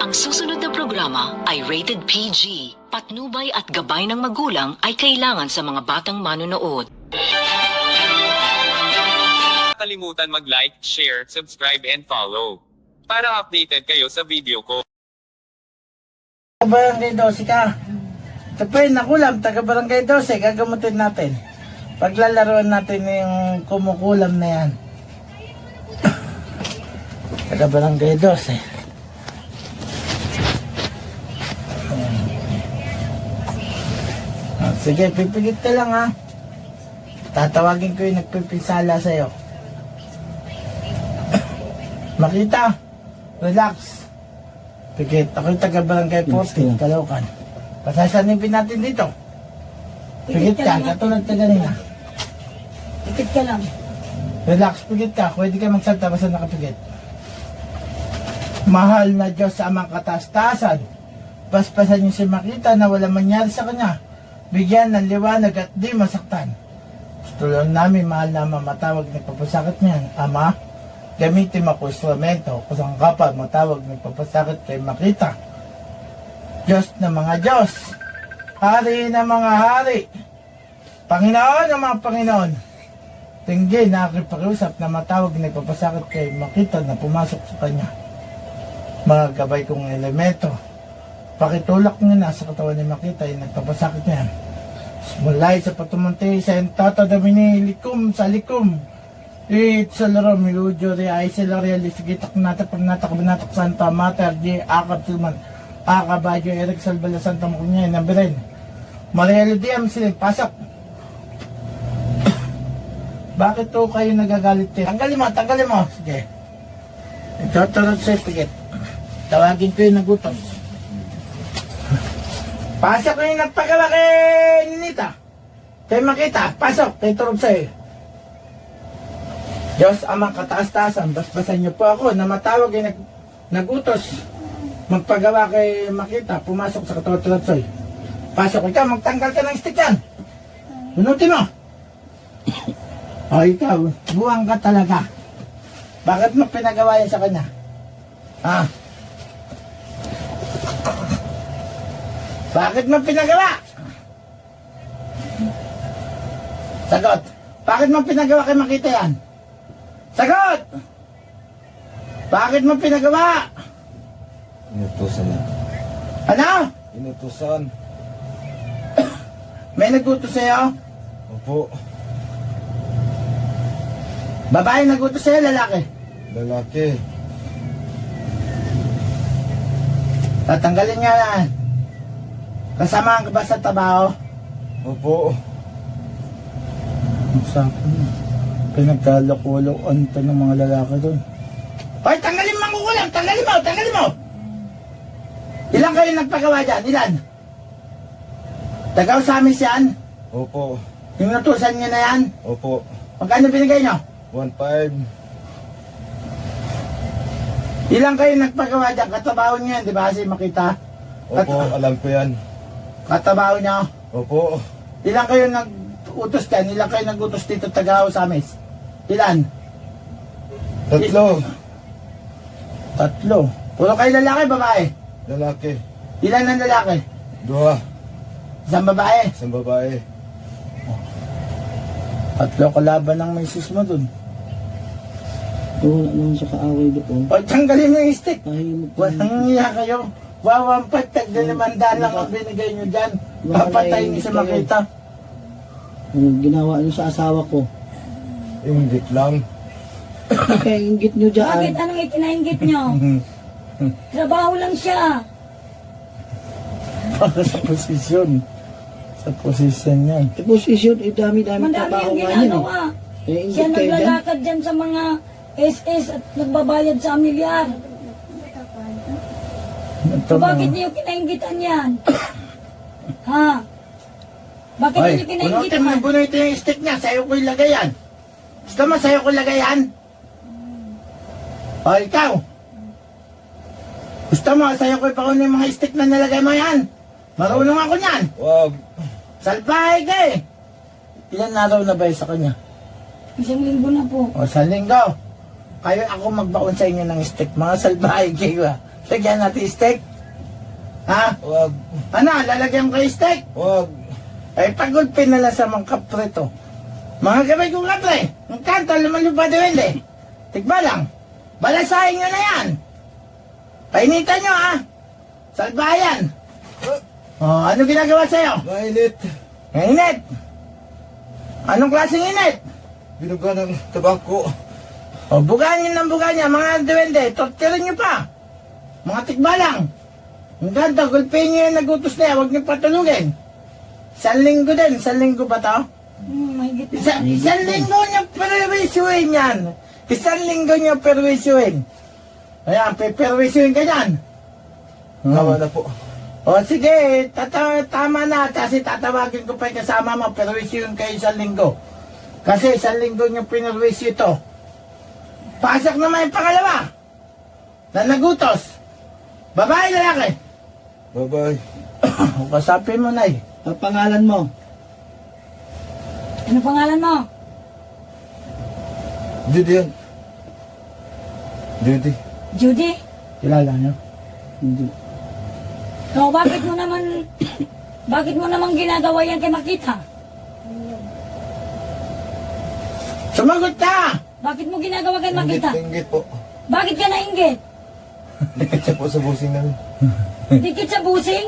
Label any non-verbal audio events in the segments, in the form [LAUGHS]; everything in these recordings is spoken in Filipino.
Ang susunod na programa ay rated PG. Patnubay at gabay ng magulang ay kailangan sa mga batang manonood. kalimutan mag-like, share, subscribe and follow. Para updated kayo sa video ko. Barangay 12 ka. Yun, nakulam, taga Barangay 12, gagamutin natin. Paglalaroan natin yung kumukulam na yan. [LAUGHS] taga Barangay 12. Sige, pipigit ka lang ha. Tatawagin ko yung nagpipinsala sa'yo. [COUGHS] Makita, relax. Pikit, ako yung taga Barangay 14, Caloocan. Pasasanipin natin dito. Pikit ka, katulad ka ganina. Tikit ka lang. Relax, pikit ka. Pwede ka magsalta basta nakapikit. Mahal na Diyos sa amang katastasan. Paspasan niyo si Makita na wala mangyari sa kanya. Bigyan ng liwanag at di masaktan. Gusto lang namin mahal na mamatawag nagpapasakit niyan. Ama, gamitin mo ako instrumento kung saan kapag matawag nagpapasakit kay Makita. Diyos na mga Diyos. Hari na mga hari. Panginoon ng mga Panginoon. Tinggi na aking pakiusap na matawag na ipapasakit kay makita na pumasok sa kanya. Mga gabay kong elemento. Pakitulak niya na sa katawan ni makita yung nagpapasakit niya. Mulay sa patumunti sa entata damini likum sa likum. It sa laro milujo re ay sa laro lisigitak nata pag natak binatak santa mater di akab silman. Akabayo Eric Salbala Santa Mukunya nambirin. Maria Lidiam sila pasok. Bakit to kayo nagagalit din? Tanggalin mo, tanggalin mo. Sige. Itotorot sa ticket. Tawagin ko yung nagutos. Pasok ko yung nagpagawa kay Nita. Kay Makita, pasok. Kay Turog sa'yo. Diyos amang kataas-taasan, basbasan niyo po ako na matawag yung nag, nagutos. Magpagawa kay Makita, pumasok sa katotorotsoy. Pasok ikaw, magtanggal ka ng stick yan. Bunutin mo. O ikaw, buwang ka talaga. Bakit mo pinagawa yan sa kanya? Ha? Bakit mo pinagawa? Sagot. Bakit mo pinagawa kay makita yan? Sagot! Bakit mo pinagawa? Inutusan na. Ano? Inutusan. May nagutos sa'yo? Opo. Babae nagutos sa'yo, lalaki? Lalaki. Tatanggalin nga yan. Kasama ka ba sa trabaho? Opo. Usapan na. Pinagkalakuloan to ng mga lalaki doon. Hoy, tanggalin mo ang kukulang! Tanggalin mo! Tanggalin mo! Ilan kayo nagpagawa dyan? Ilan? Tagaw sa amin yan? Opo. Yung natusan nyo na yan? Opo. Magkano binigay nyo? 1.5. Ilan kayo nagpagawa dyan? Katabaho nyo yan, di ba? Kasi makita. Opo, alam ko yan. Katabaho nyo. Opo. Ilan kayo nag-utos dyan? Ilan kayo nag-utos dito tagaw sa amin? Ilan? Tatlo. Tatlo. Puro kayo lalaki, babae? Lalaki. Ilan ang lalaki? Dua. Isang babae? Isang babae. Tatlo kalaban ng misis mo dun. Wala naman siya kaaway doon. O, tanggalin mo yung stick. Tahimik Walang iya kayo. Wawampat, tag limandaan lang ang binigay nyo dyan. Papatayin niyo sa makita. Ano ginawa niyo sa asawa ko? Inggit lang. Kaya inggit niyo Bakit? dyan. Anong ikinaingit nyo? [LAUGHS] Trabaho lang siya. Para sa posisyon. Sa posisyon yan. E posisyon, eh dami-dami Madami trabaho ang nga yan eh. Kaya Siya inggit kayo dyan. naglalakad dyan sa mga SS at nagbabayad sa amilyar. Ito So, bakit niyo kinaingitan yan? [COUGHS] ha? Bakit Ay, niyo kinaingitan? bunutin mo, bunutin yung stick niya. Sa'yo ko ilagay yan. Gusto mo, sa'yo ko ilagay yan? O, ikaw. Gusto mo, sa'yo ko ipakunin yung mga stick na nilagay mo yan. Marunong ako niyan. Wag. Salbahe ka eh. Ilan araw na ba sa kanya? Isang linggo na po. O sa linggo, kayo ako magbaon sa inyo ng stick. Mga salbahe kayo ah. Lagyan natin steak. Ha? Wag. Ano, lalagyan ko yung steak? Wag. Ay, pagulpin na lang sa mga kapre to. Mga gabay kong kapre, ang kanto, lumalupa duwende. Tigba lang, balasahin nyo na yan. Painitan nyo, ha? Salbayan. Oh, ano ginagawa sa'yo? Mainit. Init. Anong klaseng init? Binuga ng tabako. O, buganin ng buganyan, mga duwende, tortirin nyo pa. Mga tikbalang. Ang ganda, gulpin nyo yung nagutos na yan, huwag nyo patulugin. Isang linggo din, isang linggo ba to? Hmm, mahigit na. Isa, isang linggo nyo perwisyuin yan. Isang linggo nyo perwisyuin. Ayan, peperwisyuin ka yan. Tama na po. O sige, tata tama na. Kasi tatawagin ko pa yung kasama mo, perwisyuin kayo isang linggo. Kasi isang linggo nyo pinerwisyo ito. Pasok naman yung pangalawa. Na nagutos. Babae, lalaki. Bye-bye. [COUGHS] Kasapin mo na eh. Ang pangalan mo? Ano pangalan mo? Judy yan. Judy. Judy? Kilala nyo? Hindi. O, bakit mo naman, [COUGHS] bakit mo naman ginagawa yan kay Makita? Sumagot ka! Bakit mo ginagawa kay Inggit, Makita? inggit po. Bakit ka nainggit? Likit siya po sa busing namin. Dikit sa busing?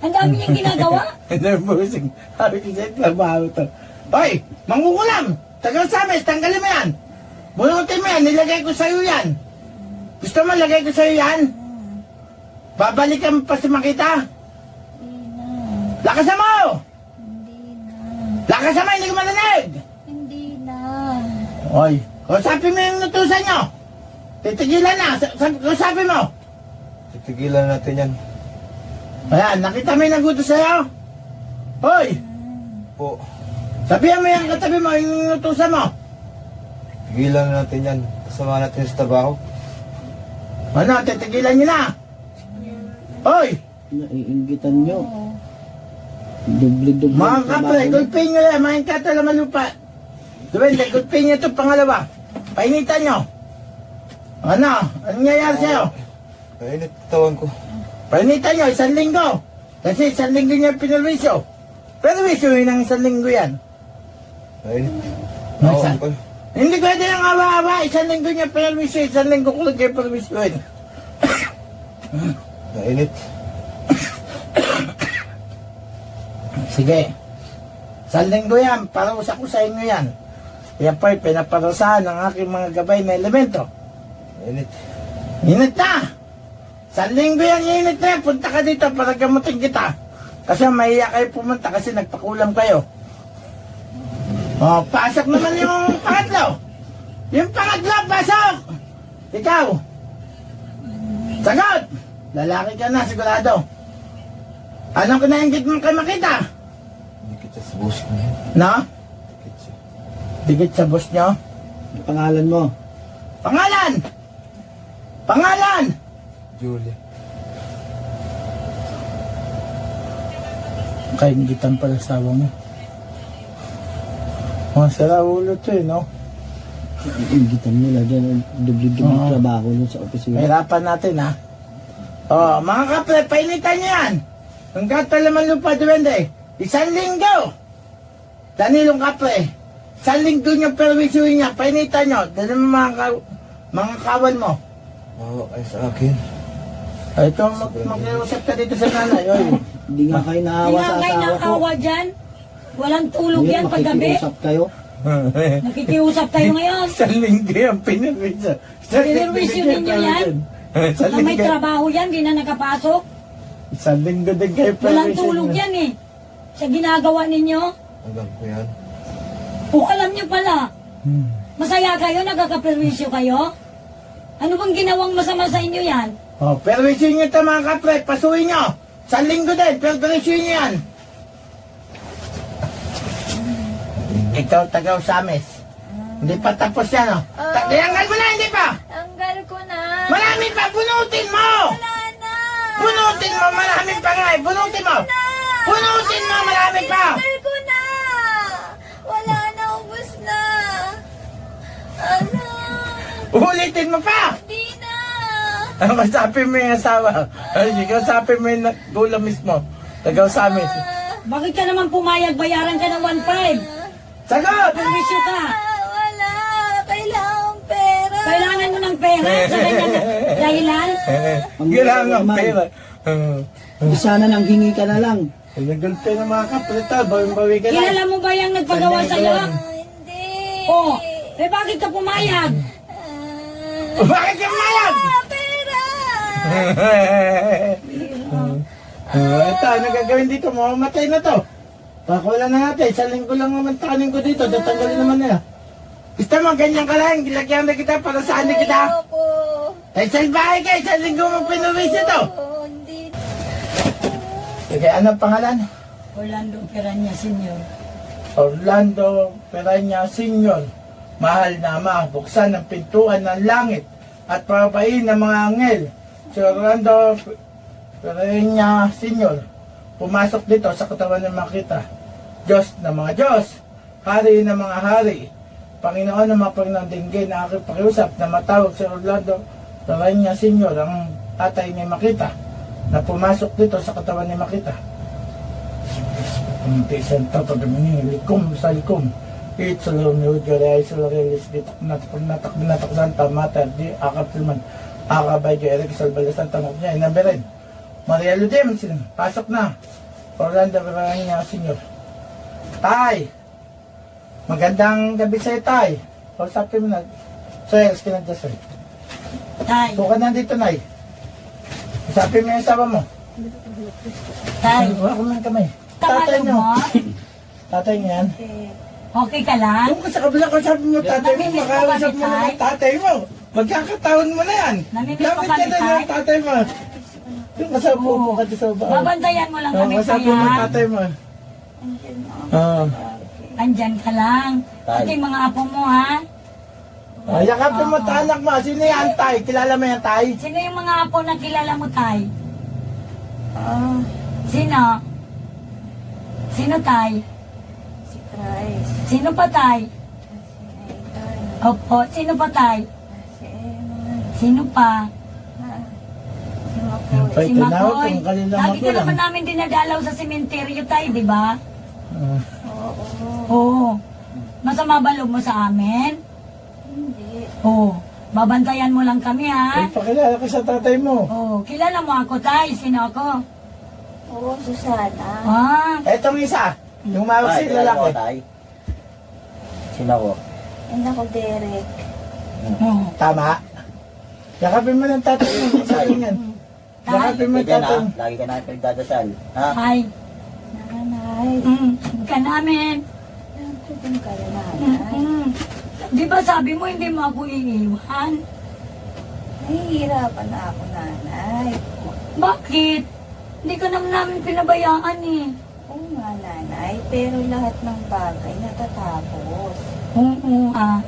Ang dami niyang ginagawa? [LAUGHS] Nervosing. Sabi ko sa'yo, trabaho to. Hoy, mangukulam! Tagal sa amin, tanggalin mo yan. Bunutin mo yan, nilagay ko sa'yo yan. Gusto mo lagay ko sa'yo yan? Babalikan pa si Makita? Lakasan mo! Lakasan mo, hindi ko marinig! Hindi na. Hoy, kausapin mo yung nutusan nyo. Titigilan na, sa- sa- kausapin mo. Titigilan natin yan. Ayan, nakita mo yung nagutos sa'yo? Hoy, Po. sabihan mo yung katabi mo, yung nutusan mo. Tigilan natin yan. Kasama natin sa trabaho. Ano, titigilan nyo na. Hoy, Naiinggitan nyo. Dubli-dubli. mga kapre, gulpin nyo yan, mga katala malupa. Duwende, gulpin nyo ito pangalawa. Painitan nyo. Ano, anong nangyayari sa'yo? Mainit katawan ko. Painitan nyo, isang linggo. Kasi isang linggo nyo pinarwisyo. Perwisyo yun ang isang linggo yan. Masa- Awan ko. Hindi pwede ng awa-awa, isang linggo nyo pinarwisyo, isang linggo ko lang kayo perwisyoin. [COUGHS] Mainit. Sige. Isang linggo yan, parusa ko sa inyo yan. Yan po'y pinaparusahan ng aking mga gabay na elemento. Mainit. Init na! Isang linggo yan, init na yan. Punta ka dito para gamutin kita. Kasi mahiya kayo pumunta kasi nagpakulam kayo. O, pasok naman yung pangatlo. Yung pangatlo, pasok! Ikaw. Sagot! Lalaki ka na, sigurado. Anong kinaingit mo kay makita? Dikit sa busing na yan. No? Dikit siya. Dikit sa boss nyo. Ang pangalan mo? Pangalan! Pangalan! Julia. Kaingitan pala sa awa mo. Mga sira ulo to eh, no? Naiinggitan nila dyan. Dubli-dubli Oo. trabaho nyo sa opisina. Mahirapan natin, ha? Oh, mga kapre, painitan niyo yan. Ang gato laman lupa, duwende. Isang linggo. Danilong kapre. Isang linggo niyo perwisyuhin niya. Painitan niyo. Dali mo mga, ka- mga kawan mo. Mawa kayo sa akin. Ay, ito, mag mag-iusap ka dito sa nanay. Oy. Hindi nga kayo Hindi naawa nga sa kayo asawa ko. nakawa dyan. Walang tulog yan paggabi. makikiusap kayo. [LAUGHS] Nakikiusap tayo ngayon. Isang linggo yan, pinirwisyo. Pinirwisyo ninyo yan? Isang [LAUGHS] Na may linggo. trabaho yan, di na nakapasok. Isang linggo din kayo Walang tulog yan eh. Sa ginagawa ninyo. Alam ko yan. O alam nyo pala, Hmm. masaya kayo, nagkakaperwisyo kayo? Ano bang ginawang masama sa inyo yan? Oh, perwisyo nyo ito mga kapre, pasuhin nyo. Sa linggo din, perwisyo nyo yan. Ikaw tagaw samis. Hindi pa tapos yan, oh. Ta- Tiyanggal mo na, hindi pa! Tanggal ko na. Marami pa, bunutin mo! Wala na. Bunutin mo, marami pa nga eh. Bunutin mo! Bunutin mo, marami pa! Tanggal ko na. Wala na. Ubus na. Ala. Ulitin mo pa! Di na. Ano kausapin mo yung asawa? Ay, sige, kausapin mo yung gula mismo. Tagaw sa amin. Bakit ka naman pumayag? Bayaran ka ng 1.5. Sagot! Permisyo ka. Wala. Kailangan pera. Kailangan mo ng pera sa ganyan na dahilan. Kailangan pera. Uh, sana nang hingi ka na lang. Nagulpe ng mga kaprita, bawing-bawi ka Kilala na. mo ba yung nagpagawa sa'yo? hindi. Oo. Eh bakit ka pumayag? Ah, Bakit ka mayag? pera. [LAUGHS] Uh, ito, ano gagawin dito? Mamamatay na to. Pakulan na natin. Sa linggo lang naman tanin ko dito. Tatanggalin naman nila. Gusto mo, ganyan ka lang. Gilagyan na kita para saan na kita. Ayoko. Ay, sa bahay ka. Sa linggo mo pinuwis ito. Oh, hindi. Sige, ano pangalan? Orlando Piranya Senior. Orlando Peranya Senior. Mahal na ama, buksan ang pintuan ng langit at papain ng mga angel. Si Orlando Peranya Senior. Pumasok dito sa katawan ng makita. Diyos ng mga Diyos. Hari ng mga hari. Panginoon ng mga Panginoon dinggin na aking pakiusap na matawag si Orlando Peranya Senior ang tatay ni Makita na pumasok dito sa katawan ni Makita. Ang tisan to pagdamini, likom sa likom. It's a little new joy, it's a little release, di tak natak natak natak santa mata, di akap tilman. Akabay jo Eric Salbalasan tanong niya, inabirin. Maria Ludim, sin, pasok na. Orlando Verania Senior. Tay! Magandang gabi sa'yo, Tay. Kausapin mo na. Sir, skin na sir. Tay, Suka na dito, Nay. Kausapin mo yung asawa mo. tay. Wala ko ng kamay. Tatay mo. Tatay niyo yan. Okay ka lang? Yung sa kabila ko sabi mo tatay mo, Namimiss mo makausap kami, mo Tay? naman tatay mo. Magkakataon mo na yan. Namimiss mo Lapit kami, ka na Tay? tatay mo. Yung kasapo mo ka sa baba. Babantayan mo lang Oo, kami kasapo mo kaya. tatay mo. Na. Oo. Andyan ka lang. Tay. At yung mga apo mo ha. Oh, yakapin mo ta anak mo. Sino yan tay? Kilala mo yan tay? Sino yung mga apo na kilala mo tay? Ah, Sino? Sino tay? Christ. Sino pa tay? Si Aidan. Opo, sino pa tay? Si Eman. Sino pa? Si Makoy. Ay, si tinawag Makoy. kung kanila Lagi ka magulang. naman namin dinadalaw sa sementeryo tay, di ba? Ah. Oo. Oo. Masama ba loob mo sa amin? Hindi. Oo. Babantayan mo lang kami ha. Ay, pakilala ko sa tatay mo. Oo. Kilala mo ako tay. Sino ako? Oo, Susana. Ah. Etong isa. Yung mawag si lalaki. tay. Sino ko? And ako, Derek. Oo. Tama. Yakapin mo ng tatay mo. Sabi niyan. Yakapin mo ng tatay mo. Lagi ka namin pinagdadasal. Ha? Hi. Nanay. Mm. Ka namin. Nandun ka na, nanay. Mm. Di ba sabi mo hindi mo ako iiwan? Nahihirapan na ako, nanay. Bakit? Hindi ka naman namin pinabayaan eh. Oo nga, nanay. Pero lahat ng bagay natatapos. Oo ah.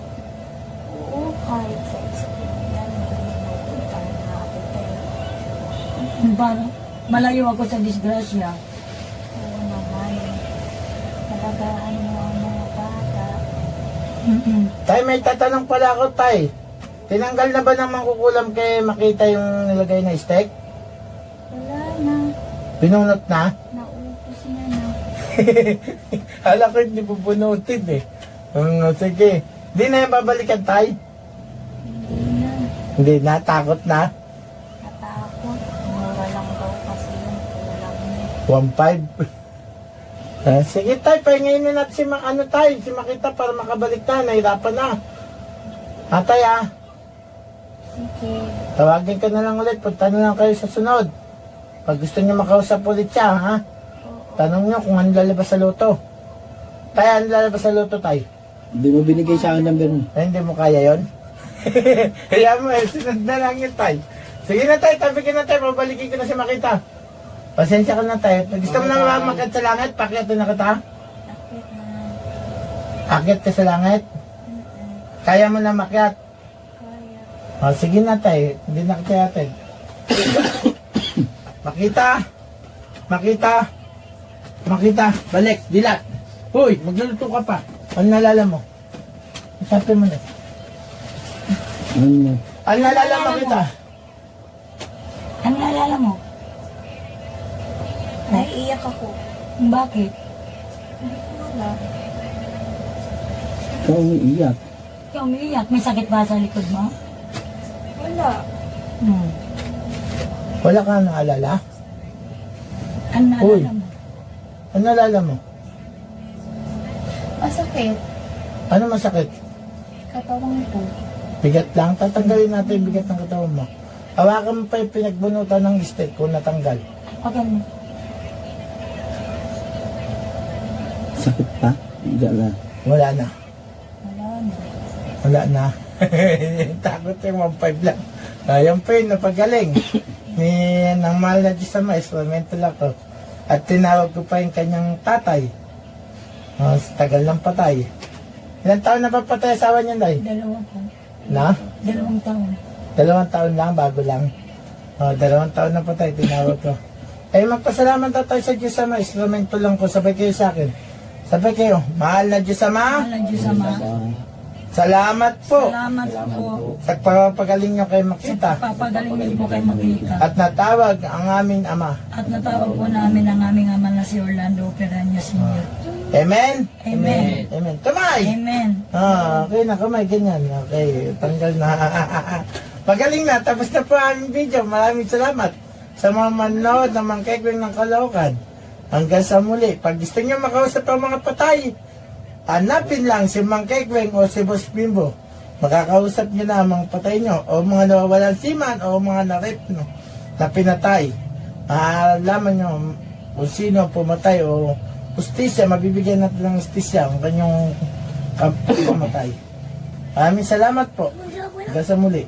Oo, kahit sa school yan, pinupuntahan natin. Pero, Parang malayo ako sa disgrasya. oo naman. Nalagaan mo ang mga bata. Mm-mm. Tay, may tatanong pala ako, Tay. Tinanggal na ba ng mangkukulam kay makita yung nilagay na steak? Wala na. Pinunot na? [LAUGHS] Hala ko hindi pupunutin eh. Um, sige. Di na yung babalikan, Tay? Hindi na. Hindi na, takot na. Natakot. Mura lang daw kasi yung kulang niya. 1.5. [LAUGHS] Ah, sige tay, pahingin na natin si Ma- ano tay, si Makita para makabalik na, nahirapan na. Atay ah, Sige. tawagin ka na lang ulit, punta na lang kayo sa sunod. Pag gusto niyo makausap ulit siya, ha? Tanong niyo kung ano lalabas sa loto. Tay, ano lalabas sa loto, tay? Hindi mo binigay sa akin number mo. Ay, hindi mo kaya yon? [LAUGHS] Kaya mo eh, sunod na lang yun, tay. Sige na tay, tabi ka na tay, pabalikin ko na si Makita. Pasensya ka na tay. Pag gusto mo na makat sa langit, pakyat na kita. Akyat ka sa langit. Kaya mo na makyat. Kaya. O, sige na tay. Hindi na kita yatid. [COUGHS] makita. Makita. Makita. Balik. Dilat. Hoy, magluluto ka pa. Ano nalala mo? Sabi mo na. Ano? Ano nalala mo kita? Ano naalala mo? Naiiyak ako. Bakit? Hindi ko alam. Ikaw umiiyak. Ikaw umiiyak. May sakit ba sa likod mo? Wala. Hmm. Wala ka naalala? Ano Uy. naalala mo? Ano naalala mo? Masakit. Ano masakit? Katawan ko. Bigat lang. Tatanggalin natin yung bigat ng katawan mo. Hawakan mo pa yung pinagbunutan ng steak kung natanggal. Okay. Sakit pa? Hindi na. Wala na. Wala na. Wala na. [LAUGHS] Takot yung 1.5 lang. Uh, yung pain na pagaling. [COUGHS] Ni nang mahal na Diyos sama, instrumental ako. At tinawag ko pa yung kanyang tatay. Uh, tagal ng patay. Ilang taon na pa patay asawa niya, Day? Dalawa po. Na? Dalawang taon. Dalawang taon lang, bago lang. Oh, dalawang taon na patay, tinawag ko. [LAUGHS] Eh, magpasalamat na tayo sa Diyos Ama. Instrumento lang ko, sabay kayo sa akin. Sabay kayo, mahal na Diyos Ama. Mahal ng Diyos Ama. Salamat po Salamat po. sa pagpapagaling niyo kay Makita. Papagaling niyo po kay Makita. At natawag ang aming Ama. At natawag po namin ang aming ama na si Orlando Peranyo Sr. Amen? Amen. Amen. Kamay! Amen. Ah, okay na, kamay, ganyan. Okay, tanggal na. [LAUGHS] Magaling na, tapos na po ang video. Maraming salamat sa mga manood ng mga ng Caloocan. Hanggang sa muli, pag gusto niyo makausap ang mga patay, hanapin lang si Mang Kekweng o si Boss Bimbo. Makakausap niyo na ang mga patay niyo o mga nawawalan siman o mga narip no, na pinatay. Maalaman niyo kung sino pumatay o justisya, mabibigyan natin ng justisya ang kanyang [COUGHS] pumatay. Maraming salamat po. Hanggang sa muli.